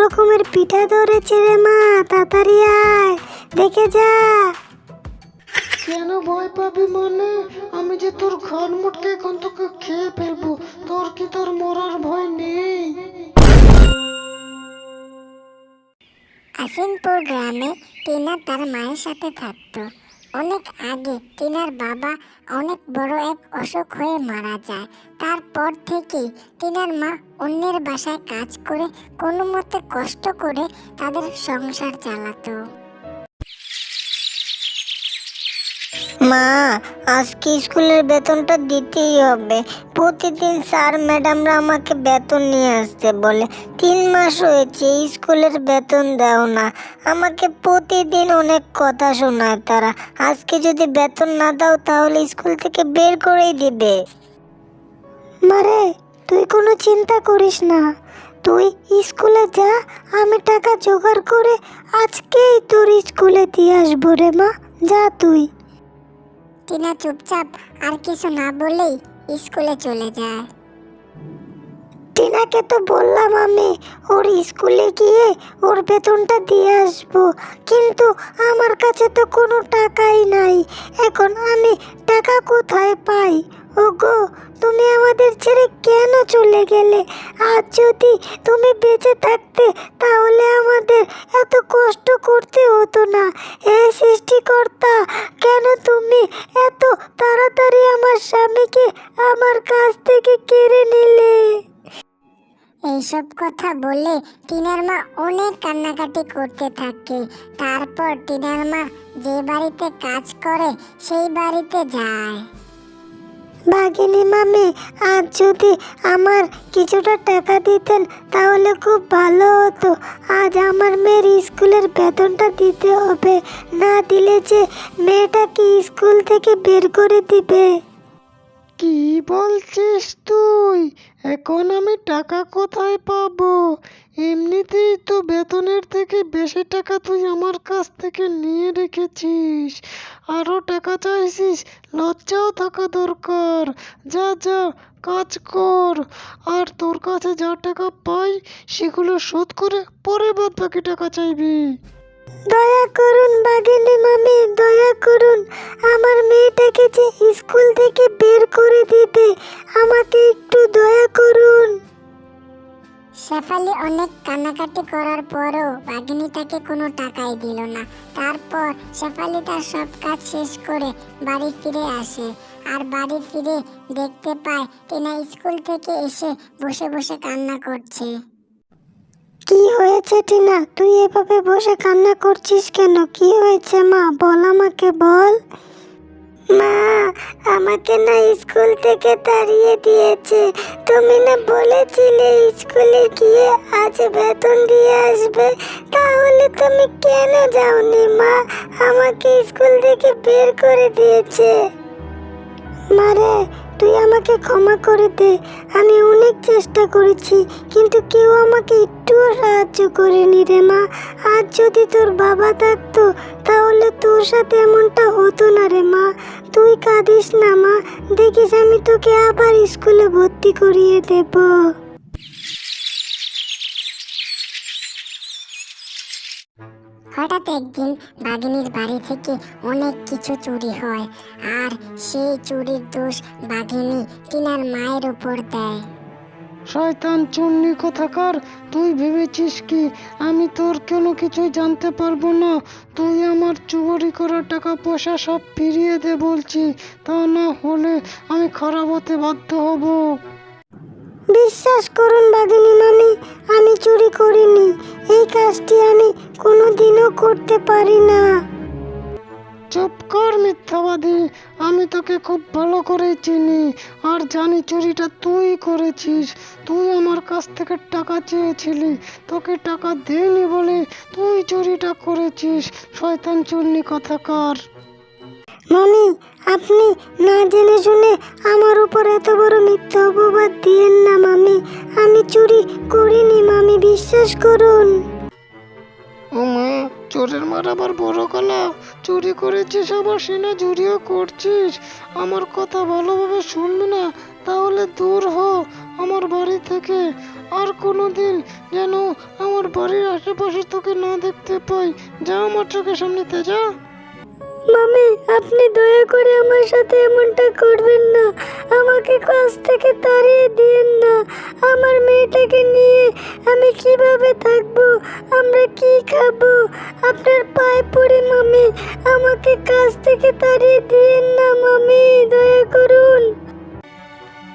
রকমের পিঠা ধরেছে রে মা তাড়াতাড়ি আয় দেখে যা। কেন ভয় পাবি মানে? আমি যে তোর ঘর মুটকে এখন তোকে খেয়ে ফেলব তোর কি তোর মরার ভয় নেই? আসিনপুর গ্রামে টিনা তার মায়ের সাথে থাকতো। অনেক আগে টিনার বাবা অনেক বড় এক অসুখ হয়ে মারা যায়। তারপর থেকে টিনার মা অন্যের বাসায় কাজ করে কোনো মতে কষ্ট করে তাদের সংসার চালাতো। মা, আজকে স্কুলের বেতনটা দিতেই হবে। প্রতিদিন স্যার ম্যাডামরা আমাকে বেতন নিয়ে আসতে বলে, তিন মাস হয়েছে স্কুলের বেতন দাও না। আমাকে প্রতিদিন অনেক কথা শোনায় তারা। আজকে যদি বেতন না দাও, তাহলে স্কুল থেকে বের করেই দিবে। মারে তুই কোনো চিন্তা করিস না। তুই স্কুলে যা, আমি টাকা জোগাড় করে আজকেই তোর স্কুলে দিয়ে আসব রে মা। যা তুই। টিনা চুপচাপ আর কিছু না বলেই স্কুলে চলে যায়। টিনাকে তো বললাম আমি, ওর স্কুলে গিয়ে ওর বেতনটা দিয়ে আসব, কিন্তু আমার কাছে তো কোনো টাকাই নাই। এখন আমি টাকা কোথায় পাই? ওগো, তুমি আমাদের ছেড়ে কেন চলে গেলে? আর যদি তুমি বেঁচে থাকতে, তাহলে আমাদের এত কষ্ট করতে হতো না। হে সৃষ্টিকর্তা, কেন তুমি এত তাড়াতাড়ি আমার স্বামীকে আমার কাছ থেকে কেড়ে নিলে? এইসব কথা বলে টিনার মা অনেক কান্নাকাটি করতে থাকে। তারপর টিনার মা যে বাড়িতে কাজ করে, সেই বাড়িতে যায়। বাঘিনী মামি, আজ যদি আমার কিছুটা টাকা দিতেন, তাহলে খুব ভালো হতো। আজ আমার মেয়ের স্কুলের বেতনটা দিতে হবে। না দিলে যে মেয়েটাকে স্কুল থেকে বের করে দিবে। কি বলছিস তুই? এখন আমি টাকা কোথায় পাবো? এমনিতেই তো বেতনের থেকে বেশি টাকা তুই আমার কাছ থেকে নিয়ে রেখেছিস। আরও টাকা চাইছিস? লজ্জাও থাকা দরকার। যা যা, কাজ কর। আর তোর কাছে যা টাকা পাই, সেগুলো শোধ করে পরে বাদ বাকি টাকা চাইবি। দয়া করুন বাঘিনী মামি, দয়া করুন। আমার মেয়েটাকে যে স্কুল থেকে বের করে দিবে, আমাকে একটু দয়া করুন। শেফালি অনেক কান্নাকাটি করার পরও বাঘিনী তাকে কোনো টাকাই দিল না। তারপর শেফালি তার সব কাজ শেষ করে বাড়ি ফিরে আসে। আর বাড়ি ফিরে দেখতে পায় টিনা স্কুল থেকে এসে বসে বসে কান্না করছে। কি হয়েছে টিনা? তুই এভাবে বসে কান্না করছিস কেন? কি হয়েছে মা? বল আমাকে, বল। মা, আমাকে না স্কুল থেকে তাড়িয়ে দিয়েছে। তুমি না বলেছিলে স্কুলে গিয়ে আজ বেতন দিয়ে আসবে। তাহলে তুমি কেন যাওনি মা? আমাকে স্কুল থেকে বের করে দিয়েছে। মারে তুই আমাকে ক্ষমা করে দে। আমি অনেক চেষ্টা করেছি, কিন্তু কেউ আমাকে একটুও সাহায্য করেনি রে মা। আজ যদি তোর বাবা থাকতো, তাহলে তোর সাথে এমনটা হতো না রে মা। তুই কাঁদিস না মা, দেখিস আমি তোকে আবার স্কুলে ভর্তি করিয়ে দেবো। হঠাৎ একদিন বাঘিনীর বাড়ি থেকে অনেক কিছু চুরি হয়, আর সেই চুরির দোষ বাঘিনী টিনার মায়ের উপর দেয়। শয়তান চুন্নি কোথাকার? তুই ভেবেছিস কি আমি তোর কোনো কিছুই জানতে পারব না? তুই আমার চুরি করা টাকা পয়সা সব ফিরিয়ে দে বলছি। তা না হলে আমি খারাপ হতে বাধ্য হব। বিশ্বাস করুন বাঘিনী মামি, আমি চুরি করিনি। এই কাজটি আমি কোনোদিনও করতে পারি না। চুপ কর মিথ্যাবাদী, আমি তোকে খুব ভালো করে চিনি। আর জানি চুরিটা তুই করেছিস। তুই আমার কাছ থেকে টাকা চেয়েছিলি, তোকে টাকা দেয়নি বলে তুই চুরিটা করেছিস। শয়তান চুন্নি কথাকার। মামি, আপনি না জেনে শুনে আমার উপর এত বড় মিথ্যা অপবাদ দিয়েন না মামি। আমি চুরি করিনি মামি, বিশ্বাস করুন। ও মা, চোরের মার আবার বড় গলা। চুরি করেছিস আবার সিনা চুরিও করছিস। আমার কথা ভালোভাবে শুনবি না, তাহলে দূর হ আমার বাড়ি থেকে। আর কোনো দিন যেন আমার বাড়ির আশেপাশে তোকে না দেখতে পাই। যা আমার চোখের সামনেতে, যা। মামি, আপনি দয়া করে আমার সাথে এমনটা করবেন না। আমাকে কাজ থেকে তাড়িয়ে দিয়েন না। আমার মেয়েটাকে নিয়ে আমি কীভাবে থাকব? আমরা কি খাব? আপনার পায়ে পড়ে মামি, আমাকে কাজ থেকে তাড়িয়ে দিয়েন না মামি, দয়া করুন।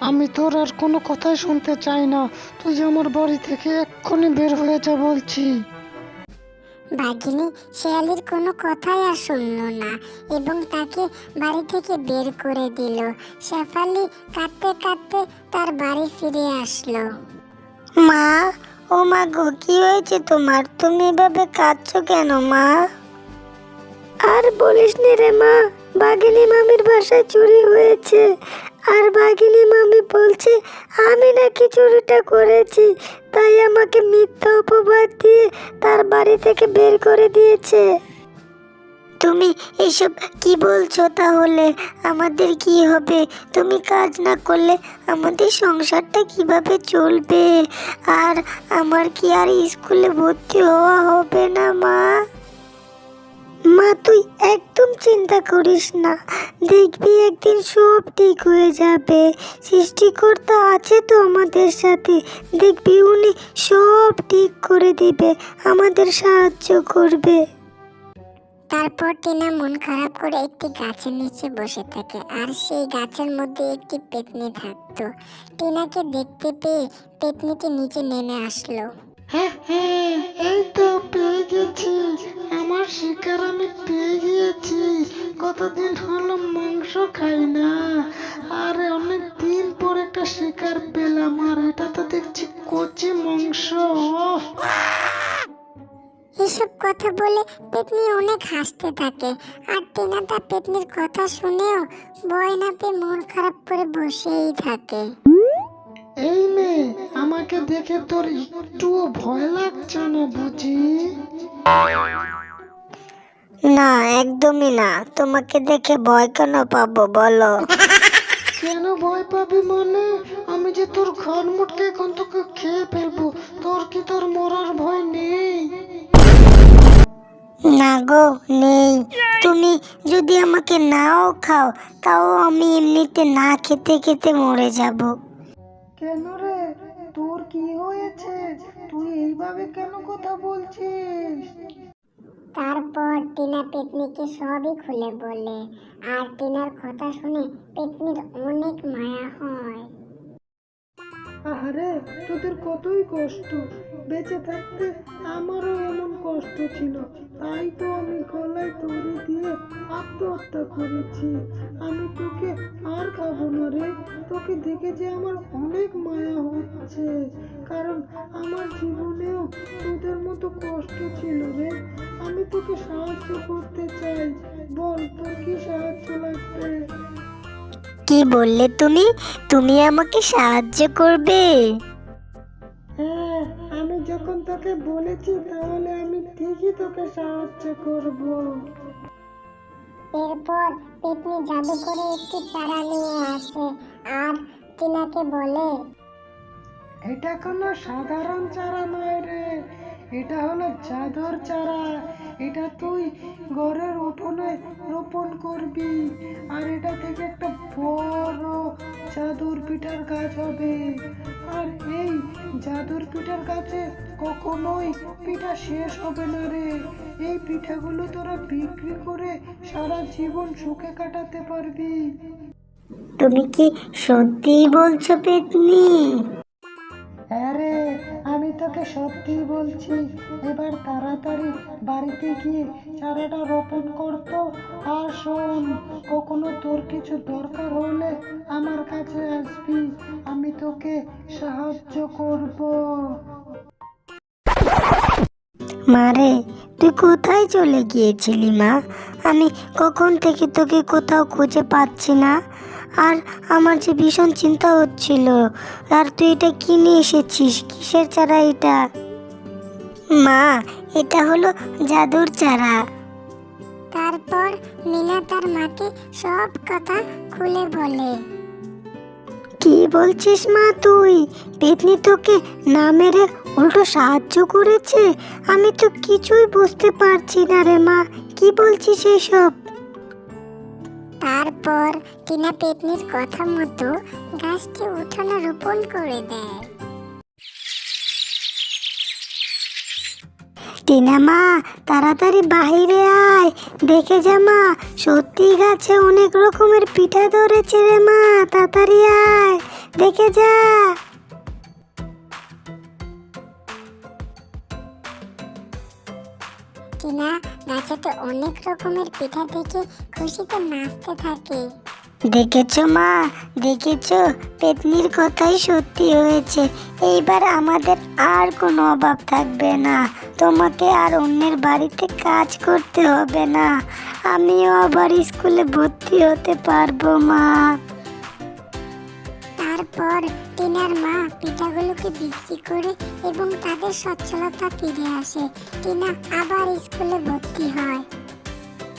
আমি তোর আর কোনো কথাই শুনতে চাই না। তুই আমার বাড়ি থেকে এক্ষুনি বের হয়ে যা বলছি। বাঘিনী শেয়ালির কোনো কথাই আর শুনলো না এবং তাকে বাড়ি থেকে বের করে দিল। শেফালি কাঁদতে কাঁদতে তার বাড়ি ফিরে আসলো। মা ও মা গো কি হয়েছে তোমার? তুমি এভাবে কাঁদছো কেন মা? আর বলিস নি রে মা বাঘিনী মামির বাসায় চুরি হয়েছে। আর বাঘিনী মামি বলছে, আমি নাকি চুরিটা করেছি, তাই আমাকে মিথ্যা অপবাদ দিয়ে তার বাড়ি থেকে বের করে দিয়েছে। তুমি এসব কি বলছো তাহলে? আমাদের কি হবে? তুমি কাজ না করলে আমাদের সংসারটা কীভাবে চলবে? আর আমার কি আর স্কুলে ভর্তি হওয়া হবে না, মা? মা তুই একদম চিন্তা করিস না। দেখবি একদিন সব ঠিক হয়ে যাবে। সৃষ্টিকর্তা আছে তো আমাদের সাথে। দেখবি উনি সব ঠিক করে দিবে আমাদের সাহায্য করবে। তারপর টিনা মন খারাপ করে একটি গাছের নিচে বসে থাকে আর সেই গাছের মধ্যে একটি পেতনি থাকতো। টিনাকে দেখতে পেয়ে পেতনিটি নিচে নেমে আসলো। হ্যাঁ হ্যাঁ এই তো পেয়ে গেছি। শিকার আমি পেয়ে গিয়েছি কতদিন হলো মাংস খাই না। আর অনেক দিন পর একটা শিকার পেলাম আর এটা তো দেখছি কচি মাংস। এসব কথা বলে পেতনি অনেক হাসতে থাকে। আর টিনা তার পেতনির কথা শুনেও ভয় না পেয়ে মন খারাপ করে বসেই থাকে। এই মেয়ে আমাকে দেখে তোর একটুও ভয় লাগছে না বুঝি? না একদমই না। তোমাকে দেখে ভয় কেন পাবো বলো। কেন ভয় পাবি মানে? আমি যে তোর ঘর মুটকে এখন তোকে খেয়ে ফেলব তোর কি তোর মরার ভয় নেই? না গো নেই। তুমি যদি আমাকে নাও খাও তাও আমি এমনিতে না খেতে খেতে মরে যাব। কেন রে? তোর কি হয়েছে? তুই এইভাবে কেন কথা বলছিস? তারপর টিনা পেতনিকে সবই খুলে বলে, আর টিনার কথা শুনে পেতনির অনেক মায়া হয়। আরে তোদের কতই কষ্ট। বেঁচে থাকতে আমারও এমন কষ্ট ছিল। তাই তো আমি গলায় দড়ি দিয়ে আত্মহত্যা করেছি। আমি তোকে আর খাব না রে। তোকে দেখে যে আমার অনেক মায়া হচ্ছে। কারণ আমার জীবনেও তোদের মতো কষ্ট ছিল রে। আমি তোকে সাহায্য করতে চাই। বল তোর কি সাহায্য লাগবে? কি বললে তুমি? তুমি আমাকে সাহায্য করবে। হ্যাঁ আমি যখন তোকে বলেছি তাহলে আমি ঠিকই তোকে সাহায্য করব। এরপর পেতনি জাদু করে একটি চারা নিয়ে আসে। আর টিনাকে বলে এটা কোনো সাধারণ চারা নয় রে। এটা হলো জাদুর চারা। এটা তুই ঘরের উঠোনে রোপণ করবি। আর এটা থেকে একটা বড় জাদুর পিঠার গাছ হবে। আর এই জাদুর পিঠার গাছে কখনোই পিঠা শেষ হবে না রে। এই পিঠাগুলো তোরা বিক্রি করে সারা জীবন সুখে কাটাতে পারবি। তুমি কি সত্যিই বলছো, পেতনি? আরে আমি তোকে সত্যি বলছি, এবার তাড়াতাড়ি বাড়িতে গিয়ে চারাটা রোপণ করতো আর শোন, কখনো তোর কিছু দরকার হলে আমার কাছে আসবি, আমি তোকে সাহায্য করব। মারে তুই কোথায় চলে গিয়েছিলি মা? আমি কখন থেকে তোকে কোথাও খুঁজে পাচ্ছি না। আর আমার যে ভীষণ চিন্তা হচ্ছিল। আর তুই এটা কিনে এসেছিস? কিসের চারা এটা? মা এটা হলো জাদুর চারা। তারপর মিনা তার মাকে সব কথা খুলে বলে। কি বলছিস মা তুই? পেতনি তোকে না মেরে উল্টো সাহায্য করেছে? আমি তো কিছুই বুঝতে পারছি না রে মা। কি বলছিস এসব তারপর টিনা পেটনির কথা মতো গাছটি উঠানো রোপণ করে দেয়। টিনা মা, তাড়াতাড়ি বাহিরে আয়। দেখে যা মা, সত্যি গাছে অনেক রকমের পিঠা ধরেছে রে মা, তাড়াতাড়ি আয়। দেখে যা। গাছেতে অনেক রকমের পিঠা দেখে খুশিতে নাচতে থাকে। দেখেছ মা? দেখেছ? পেতনির কথাই সত্যি হয়েছে। এইবার আমাদের আর কোনো অভাব থাকবে না। তোমাকে আর অন্যের বাড়িতে কাজ করতে হবে না। আমিও আবার স্কুলে ভর্তি হতে পারব মা। তারপর টিনার মা পিঠাগুলোকে বিক্রি করে এবং তাদের সচ্ছলতা ফিরে আসে। টিনা আবার স্কুলে ভর্তি হয়।